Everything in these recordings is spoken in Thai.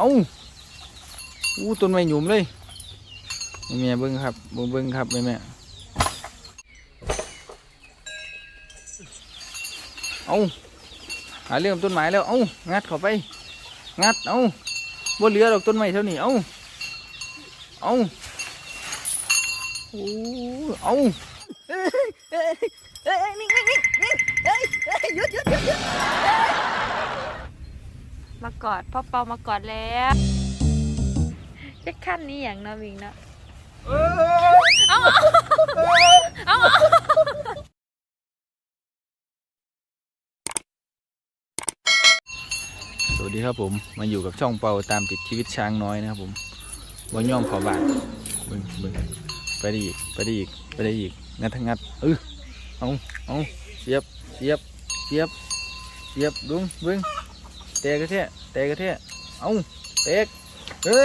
เอาอู้ต้นไม้หยุมเลยแม่เบิ้งครับเบิ้งเบิ้งครับแม่แม่เอาหาเรื่องต้นไม้แล้วเอางัดเข้าไป งัดเอาบ่เหลือดอกต้นไม้เท่านี้เอาเอาโอ้เอาเอ้ยเอ้ยเอ้ยนิ่นิ่งนิ่งนิ่งเอ้ยเอ้ยหยุดหยุดหยุดหยุด มากอดพ่อเปามากอดแล้วจะขั้นนี้อย่างเนาะมิงเนาะเอาเอาสวัสดีครับผม มาอยู่กับช่องเปาตามติดชีวิตช้างน้อยนะครับผมวันย่อมขอบาทบึงเบิ้งไปได้อีกไปได้อีกไปได้อีกงัดทั้งงัดเออเอาเอาเสียบเสียบเสียบเสียบดุ้งเบิ้ง แตกกระเทะแตกกระเทะเอาแตกเออ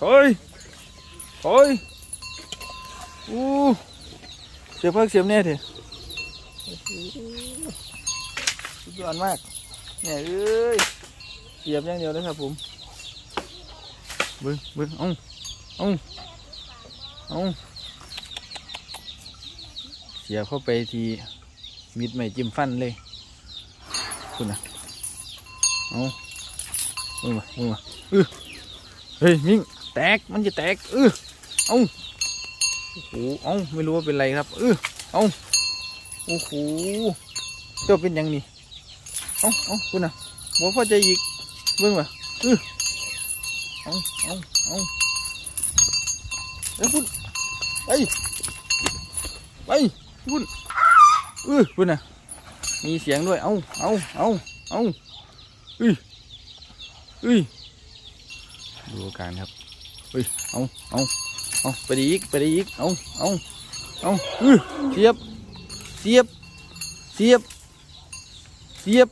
ถอยถอยอู้เสียบพิ่งเสียบแน่เถอะสุดยอดมากเนี่ยเอ้ยเสียบอย่างเดียวเลยครับผมบิ้งบิ้งเอาเอาเอาเสียบเข้าไปทีมิดไม่จิ้มฟันเลยคุณนะ เอาเบิ้งมาเบิ้งมาเออเฮ้ยมิงแตกมันจะแตกเออเอาโอ้โหเอาไม่รู้ว่าเป็นไรครับเออเอาโอ้โหเจ้าเป็นยังนี่เอาเอาคุณนะบ่พอใจอีกเบิ่งว่ะเออเอาเอาเอาเอ้ยพุ่นไปไปพุ่นเออพุ่นน่ะมีเสียงด้วยเอาเอาเอาเอา อ้ยเอ้ยดูอาการครับเอ้ยเอาเอาเอาไปดีอีกไปดีอีกเอาเอาเอาเออเสียบเสียบเสียบเสียบ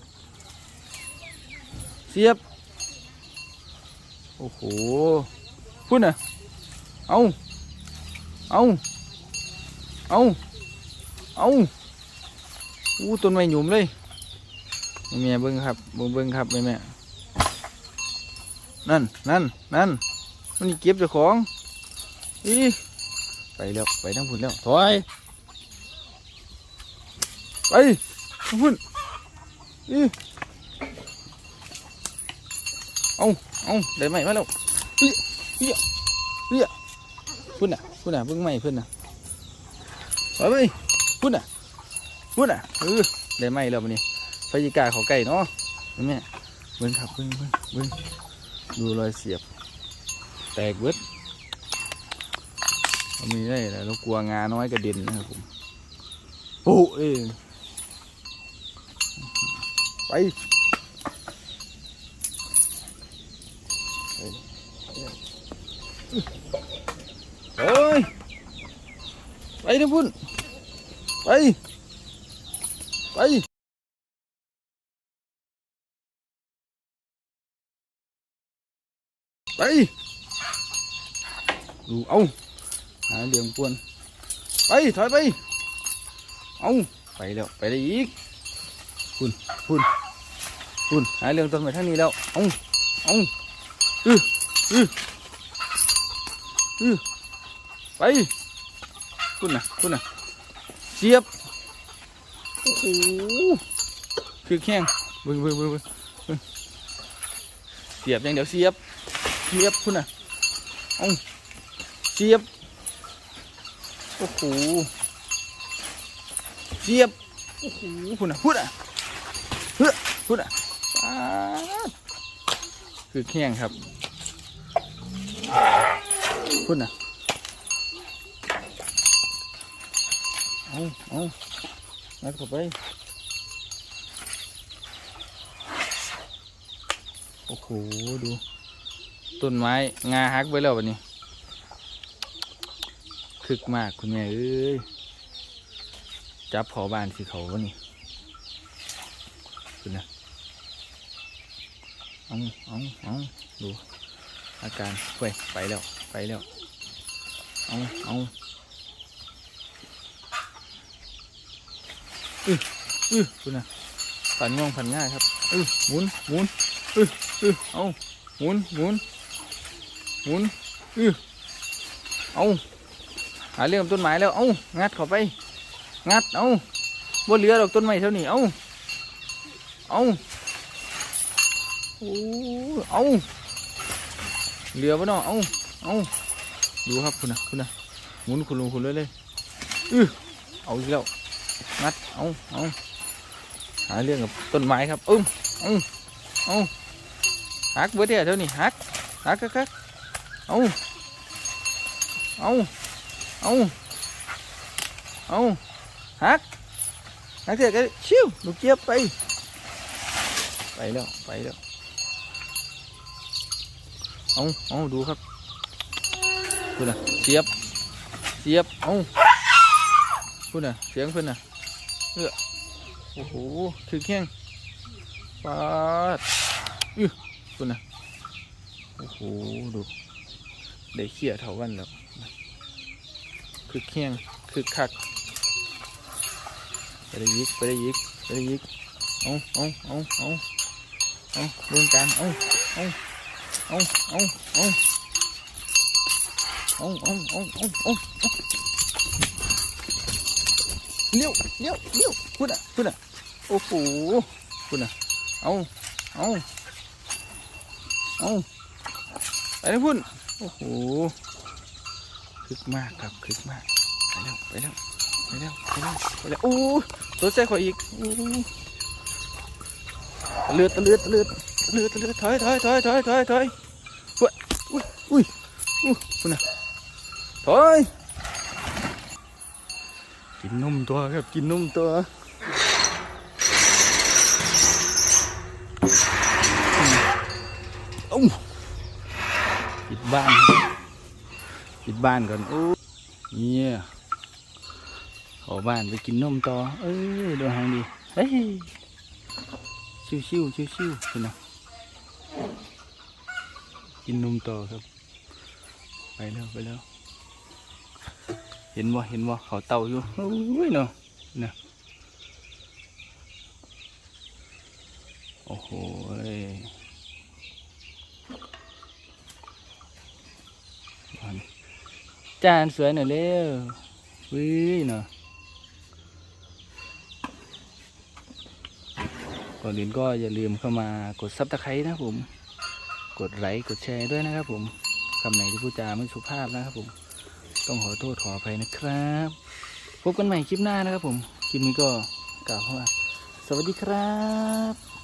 เสียบโอ้โหพุ่นน่ะเอาเอาเอาเอาอู้ต้นไม้หยุมเลย แม่แม่เบิ้งครับเบิ้งเบิ้งครับแม่แม่นั่นนั่นนั่นมันมีเก็บเจ้าของอีไปแล้วไปทั้งพุ่นแล้วถอยไปทั้งพุ่นอีเอาเอาได้ไหมมาแล้วเฮ้ยเฮ้ยเฮ้ยพุ่นน่ะพุ่นน่ะเพิ่งไหมพิ่นน่ะไปไปพุ่นน่ะพุ่นน่ะเออได้ไหมแล้วมันนี่ ไฟจิกาเขาไก่เนาะเห็นไหมเบิ้งครับเบิ้งเบิ้งเบิ้งดูรอยเสียบ แตกเบิดเรามีได้แหละเรากลัวงาน้อยกระเด็นนะครับผมโอ้เอ้ยไปเฮ้ยไปนะพุ่นไป ไป ไป ดู เอาหาเหลี่ยมกวน ไป ถอยไป เอาไปแล้ว ไปได้อีกพุ่นพุ่นพุ่นหาเรื่องต้นไม้ทั้งนี้แล้ว เอาเอาอืออืออือไปคุณน่ะคุณน่ะเสียบ โอ้โหคือแข้งเบิ่งเบิ่งเบิ่งเบิ่งเบิ่งเสียบอย่างเดียวเสียบ เสียบคุณน่ะเอาเสียบ โอ้โหเสียบ โอ้โหคุณน่ะคุณน่ะเฮ้อคุณน่ะคือแข้งครับคุณน่ะเอาเอางัดเข้าไปโอ้โห ดู ต้นไม้งาหักไปแล้ววันนี้คึกมากคุณแม่เอ้ยจับขอบ้านสิเขาวันนี้คุณนะเอาเอาเอาดูอาการเว้ยไปแล้วไปแล้วเอาเอาอืออคุณนะผันง่วงผันง่ายครับอือหมุนหมุนอืออือเอา หมุนหมุนหมุนอือเอาหาเรื่องต้นไม้แล้วเอางัดเข้าไป งัดเอาบ่เหลือดอกต้นไม้เท่านี้เอาเอาโอ้เอาเหลือปะเนาะเอาเอาดูครับคุณนะคุณนะหมุนคุณลงคุณเลยเลยอือเอาอีกแล้วงัดเอาเอาหาเรื่องกับต้นไม้ครับอึ้มอึ้มเอา หักเบิดเดียวเท่านี้หักหักคักคักเอาเอาเอาเอาหักหักเถอะก็ชิวลูกเจี๊ยบไป ไปแล้วไปแล้วเอาเอาดูครับคุณน่ะเสียบเสียบเอาคุณน่ะเสียงเพิ่นน่ะเออโอ้โหคือแข้งปาดอือ คุณน่ะโอ้โห ดูได้เขี่ยเท่ากันแล้วคือแข้งคือคักไปได้ยิกไปได้ยิกไปได้ยิกเอาเอาเอาเอาเอาเรื่องการเอาเอาเอาเอาเอาเอาเอาเอาเอาเอาเลี้ยวเลี้ยวเลี้ยวพูดอะพูดอะโอ้โหพูดอะเอาเอา เอาไปเลยพุ่น โอ้โห คึกมากครับ คึกมาก ไปแล้ว ไปแล้ว ไปแล้ว ไปแล้ว ไปแล้ว โอ้ตัวใจข่อยอีกโอ้เลือดตะเลือดตะเลือดตะเลือดตะเลือดถอยถอยถอยถอยถอยถอยอุ้ยอุ้ยอุ้ยอุ้ยพุ่นอะถอย กินนมตัวครับ กินนมตัว อ้ปิดบ้าน ปิดบ้านก่อนโอ้เนี่ยขอบ้านไปกินนมต่อ เอ้ยดูหางดีเฮ้ยชิวชิวชิวชิวๆคุณนะกินนมต่อครับ ไปแล้วไปแล้ว เห็นบ่เห็นบ่เขาเต่าอยู่โอ้ยเนาะนะโอ้โหยวัน จานสวยหน่อยเร็ววิเนาะก่อนอื่นก็อย่าลืมเข้ามากดซับตะไคร้นะผม กดไลค์กดแชร์ด้วยนะครับผมคำไหนที่พูดจาไม่สุภาพนะครับผม ต้องขอโทษขออภัยนะครับ พบกันใหม่คลิปหน้านะครับผม คลิปนี้ก็กล่าวว่า สวัสดีครับ